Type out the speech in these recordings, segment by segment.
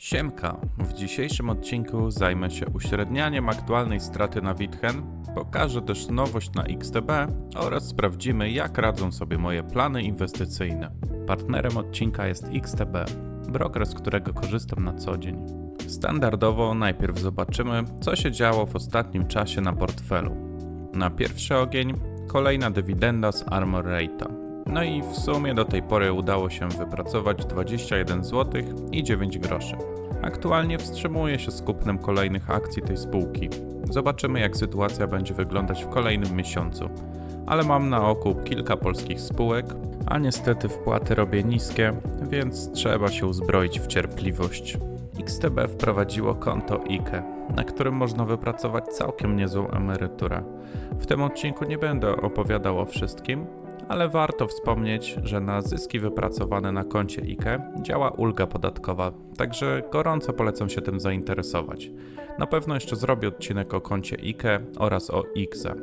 Siemka, w dzisiejszym odcinku zajmę się uśrednianiem aktualnej straty na Witchen, pokażę też nowość na XTB oraz sprawdzimy jak radzą sobie moje plany inwestycyjne. Partnerem odcinka jest XTB, broker z którego korzystam na co dzień. Standardowo najpierw zobaczymy co się działo w ostatnim czasie na portfelu. Na pierwszy ogień kolejna dywidenda z Armor Rate'a. No i w sumie do tej pory udało się wypracować 21 zł i 9 groszy. Aktualnie wstrzymuję się z kupnem kolejnych akcji tej spółki. Zobaczymy jak sytuacja będzie wyglądać w kolejnym miesiącu. Ale mam na oku kilka polskich spółek, a niestety wpłaty robię niskie, więc trzeba się uzbroić w cierpliwość. XTB wprowadziło konto IKE, na którym można wypracować całkiem niezłą emeryturę. W tym odcinku nie będę opowiadał o wszystkim, ale warto wspomnieć, że na zyski wypracowane na koncie IKE działa ulga podatkowa, także gorąco polecam się tym zainteresować. Na pewno jeszcze zrobię odcinek o koncie IKE oraz o IKZE.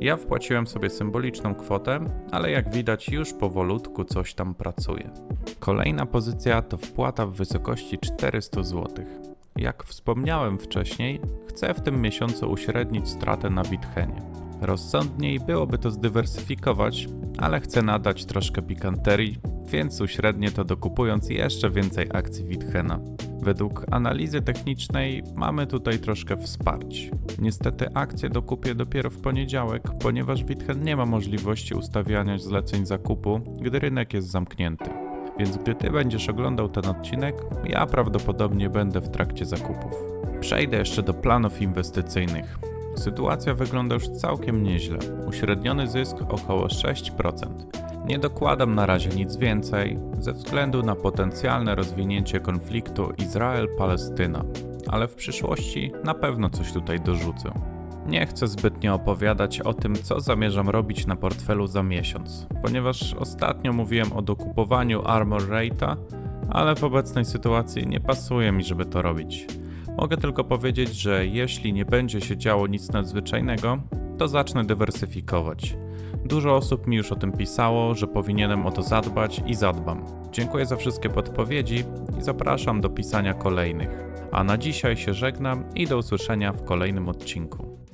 Ja wpłaciłem sobie symboliczną kwotę, ale jak widać już powolutku coś tam pracuje. Kolejna pozycja to wpłata w wysokości 400 zł. Jak wspomniałem wcześniej, chcę w tym miesiącu uśrednić stratę na Witchenie. Rozsądniej byłoby to zdywersyfikować, ale chcę nadać troszkę pikanterii, więc uśrednię to dokupując jeszcze więcej akcji Witchena. Według analizy technicznej mamy tutaj troszkę wsparć. Niestety akcje dokupię dopiero w poniedziałek, ponieważ Witchen nie ma możliwości ustawiania zleceń zakupu, gdy rynek jest zamknięty. Więc gdy ty będziesz oglądał ten odcinek, ja prawdopodobnie będę w trakcie zakupów. Przejdę jeszcze do planów inwestycyjnych. Sytuacja wygląda już całkiem nieźle. Uśredniony zysk około 6%. Nie dokładam na razie nic więcej ze względu na potencjalne rozwinięcie konfliktu Izrael-Palestyna, ale w przyszłości na pewno coś tutaj dorzucę. Nie chcę zbytnio opowiadać o tym, co zamierzam robić na portfelu za miesiąc, ponieważ ostatnio mówiłem o dokupowaniu Armor Rate'a, ale w obecnej sytuacji nie pasuje mi, żeby to robić. Mogę tylko powiedzieć, że jeśli nie będzie się działo nic nadzwyczajnego, to zacznę dywersyfikować. Dużo osób mi już o tym pisało, że powinienem o to zadbać i zadbam. Dziękuję za wszystkie podpowiedzi i zapraszam do pisania kolejnych. A na dzisiaj się żegnam i do usłyszenia w kolejnym odcinku.